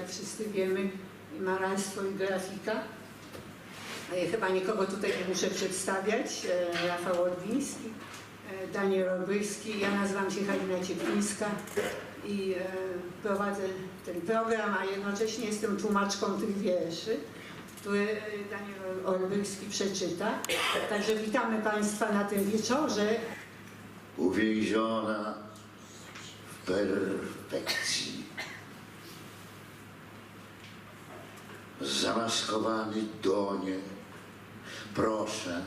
jak wszyscy wiemy, malarstwo i grafika. E, Chyba nikogo tutaj nie muszę przedstawiać. E, Rafał Orwiński, e, Daniel Olbryski, ja nazywam się Halina Cieplińska i prowadzę ten program, a jednocześnie jestem tłumaczką tych wierszy, które Daniel Olbryski przeczyta. Także witamy Państwa na tym wieczorze. uwięziona w perfekcji. Zamaskowany donie, proszę,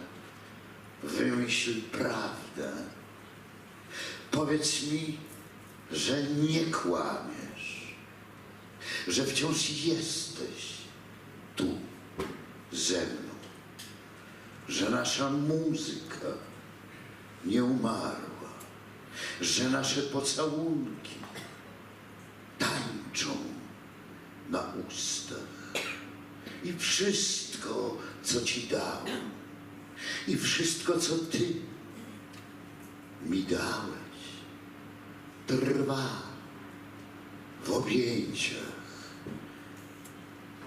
wymyśl prawdę. Powiedz mi, że nie kłamiesz, że wciąż jesteś tu ze mną, że nasza muzyka nie umarła, że nasze pocałunki tańczą na ustach. I wszystko, co Ci dałem, i wszystko, co Ty mi dałeś, trwa w objęciach.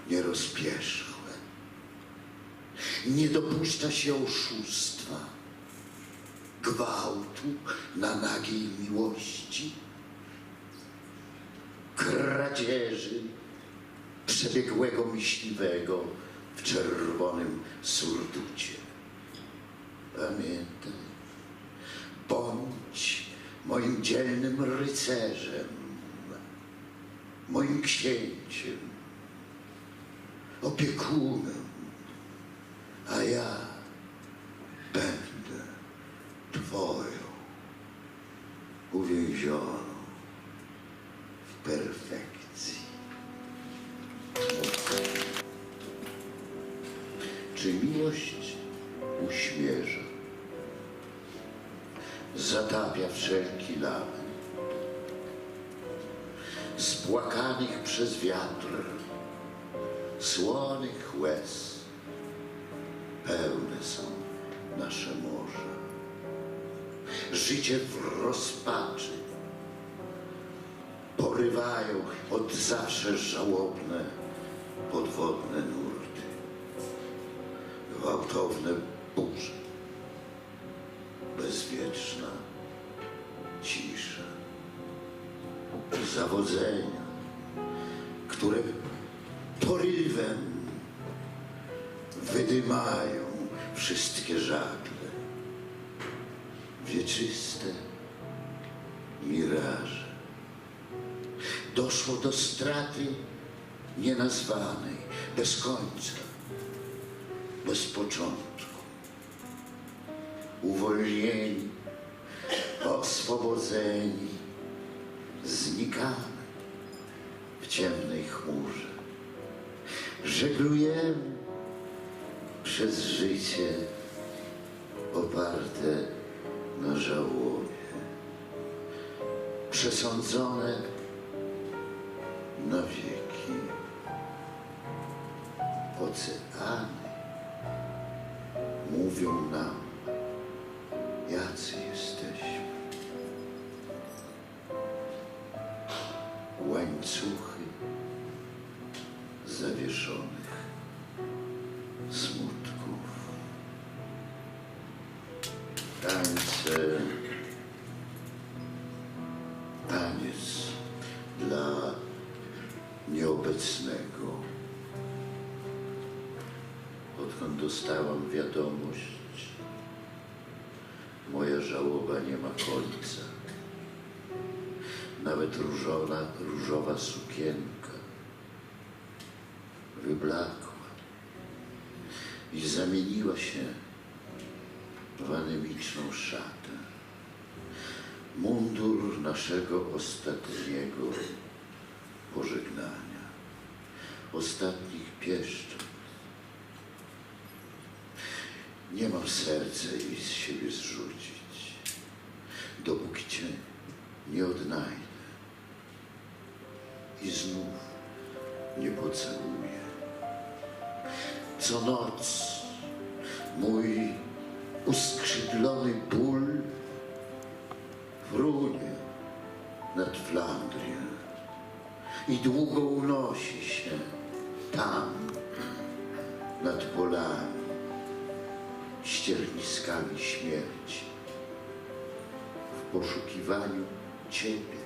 Nierozpierzchłe. Nie dopuszcza się oszustwa gwałtu na nagiej miłości, kradzieży przebiegłego myśliwego w czerwonym surducie. Pamiętaj, bądź moim dzielnym rycerzem, moim księciem, opiekunem, a ja będę Twoją uwięzioną w perfekcji. Czy miłość uśmierza, zatapia wszelki lament, spłakanych przez wiatr, słonych łez, pełne są nasze morza. Życie w rozpaczy. Porywają od zawsze żałobne podwodne nurty, gwałtowne burze, bezwieczna cisza, zawodzenia, które porywem wydymają wszystkie żagle. Wieczyste miraże. Doszło do straty nienazwanej, bez końca, bez początku. Uwolnieni, oswobodzeni, znikamy w ciemnej chmurze. Żeglujemy przez życie oparte na żałobie, przesądzone na wieki. Oceany mówią nam, jacy jesteśmy. Łańcuchy zawieszonych dostałam wiadomość, moja żałoba nie ma końca. Nawet różowa, różowa sukienka wyblakła i zamieniła się w anemiczną szatę. Mundur naszego ostatniego pożegnania, ostatnich pieszczot nie mam serca jej z siebie zrzucić, dopóki Cię nie odnajdę i znów nie pocałuję. Co noc mój uskrzydlony ból frunie nad Flandrię i długo unosi się tam nad polami ścierniskami śmierci. W poszukiwaniu Ciebie,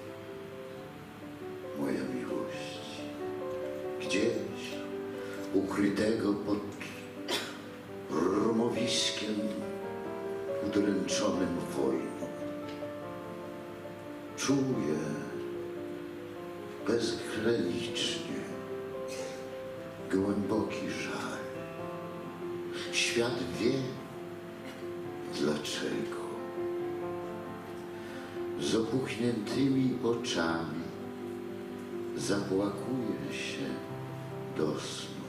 moja miłość. Gdzieś ukrytego pod rumowiskiem udręczonym wojną. Czuję bezgranicznie głęboki żal. Świat wie dlaczego. Z opuchniętymi oczami zapłakuje się do snu.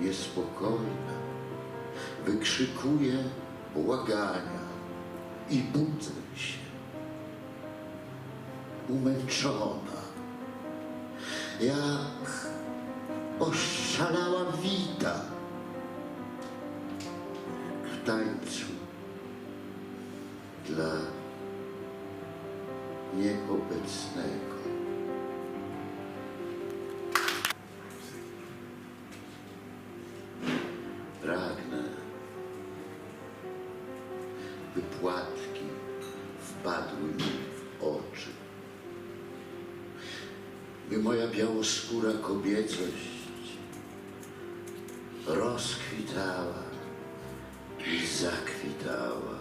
Niespokojna wykrzykuje błagania i budzę się. Umęczona, jak oszalała wita tańcu dla nieobecnego. Pragnę, by płatki wpadły mi w oczy, by moja białoskóra kobiecość rozkwitała zakwitała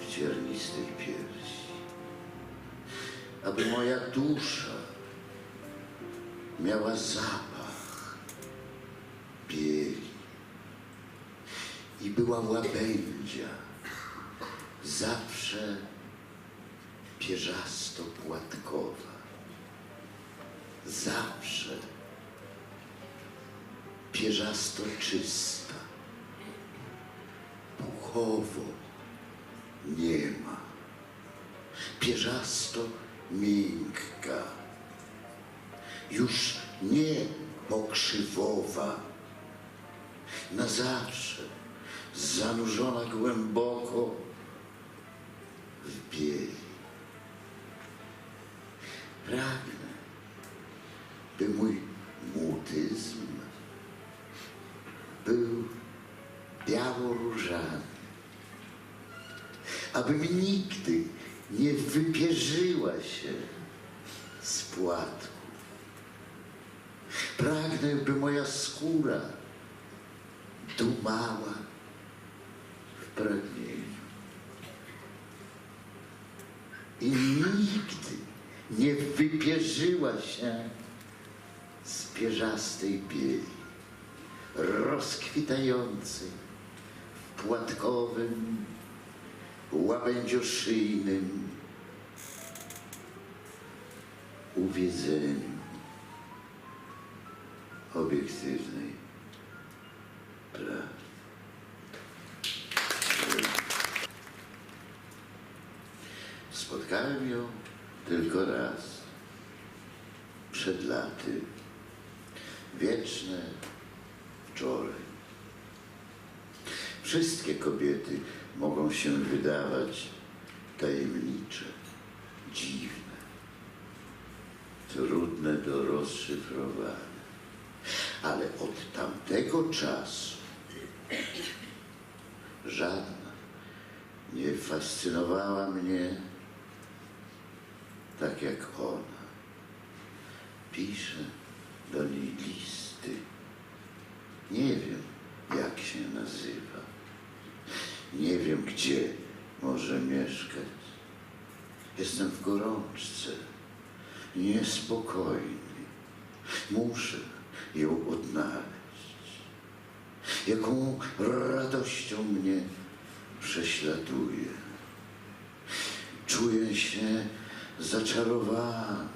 w ciernistej piersi, aby moja dusza miała zapach bieli i była łabędzia, zawsze pierzasto-płatkowa, zawsze pierzasto puchowo nie ma, pierzasto miękka, już nie pokrzywowa, na zawsze zanurzona głęboko w bieli. Pragnę, by mój mutyzm abym nigdy nie wypierzyła się z płatku. Pragnę, by moja skóra dumała w pragnieniu. I nigdy nie wypierzyła się z pierzastej bieli, rozkwitającej w płatkowym, łabędzioszyjnym uwiedzeniu obiektywnej Wszystkie kobiety mogą się wydawać tajemnicze, dziwne, trudne do rozszyfrowania. Ale od tamtego czasu żadna nie fascynowała mnie tak jak ona. Piszę do niej listy. Nie wiem, jak się nazywa. Nie wiem, gdzie może mieszkać. Jestem w gorączce, niespokojny. Muszę ją odnaleźć. Jaką radością mnie prześladuje. Czuję się zaczarowany.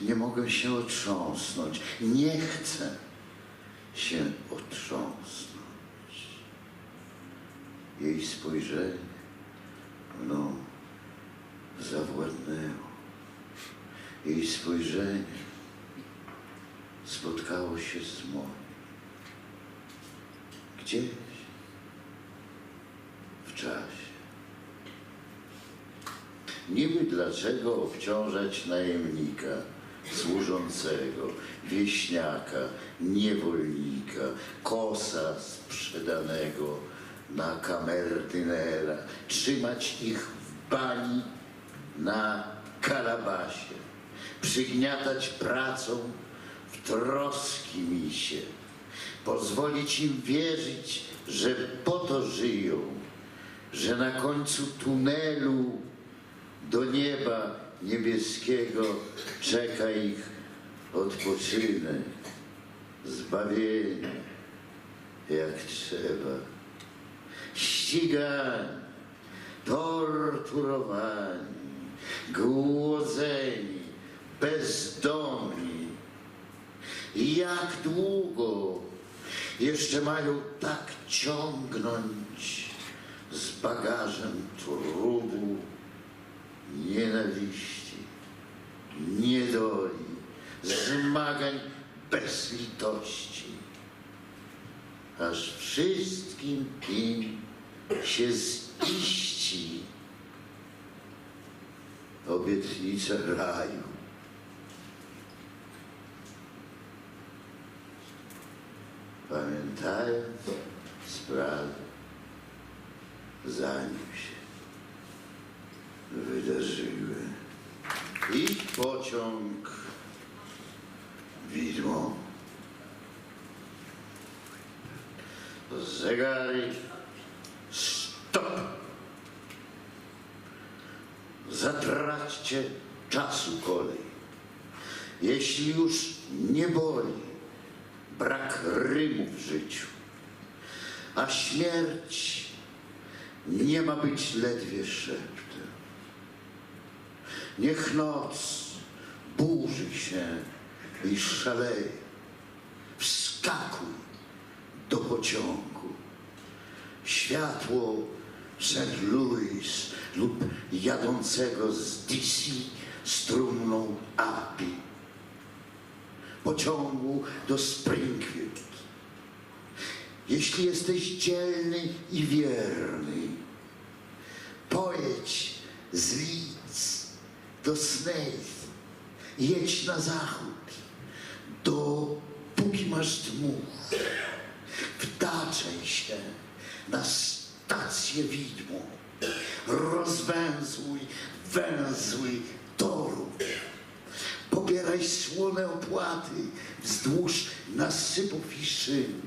Nie mogę się otrząsnąć. Nie chcę się otrząsnąć. Jej spojrzenie mną zawładnęło. Jej spojrzenie spotkało się z moim. Gdzieś w czasie. Niby dlaczego obciążać najemnika służącego, wieśniaka, niewolnika, kosa sprzedanego na kamerdynera, trzymać ich w bani na kalabasie, przygniatać pracą w troski misie, pozwolić im wierzyć, że po to żyją, że na końcu tunelu do nieba niebieskiego czeka ich odpoczynek, zbawienie, jak trzeba. Ścigani, torturowani, głodzeni, bezdomni. Jak długo jeszcze mają tak ciągnąć z bagażem trudu, nienawiści, niedoli, zmagań bez litości, aż wszystkim im się ziści obietnica raju. Pamiętając sprawy, zanim się wydarzyły. I pociąg widmo. Zegary Zatraćcie czasu kolej. Jeśli już nie boli brak rymu w życiu, a śmierć nie ma być ledwie szeptem. Niech noc burzy się i szaleje. Wskakuj do pociągu. Światło St. Louis lub jadącego z DC z trumną Abbey. Pociągu do Springfield. Jeśli jesteś dzielny i wierny, pojedź z Leeds do Snaith, jedź na zachód, dopóki masz dmuch. Wdaczaj się na stację widmo, rozwęzłuj węzły toru. Pobieraj słone opłaty wzdłuż nasypów i szyn.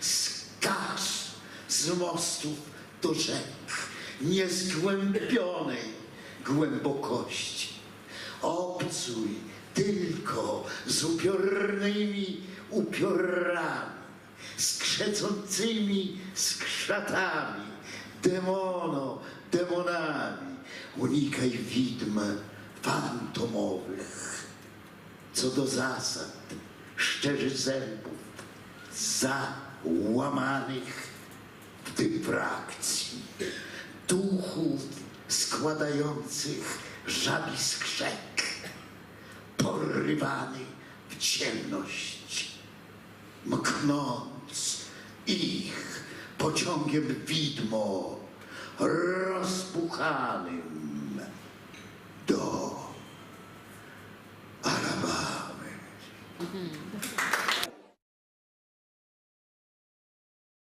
Skacz z mostów do rzek niezgłębionej głębokości. Obcuj tylko z upiornymi upiorami, skrzecącymi skrzatami, demono, demonami. Unikaj widm fantomowych. Co do zasad, szczerzy zębów, załamanych w dywrakcji, duchów składających żabi skrzek, porywanych w ciemność, mknąc ich pociągiem widmo rozpuchanym do Alabamy.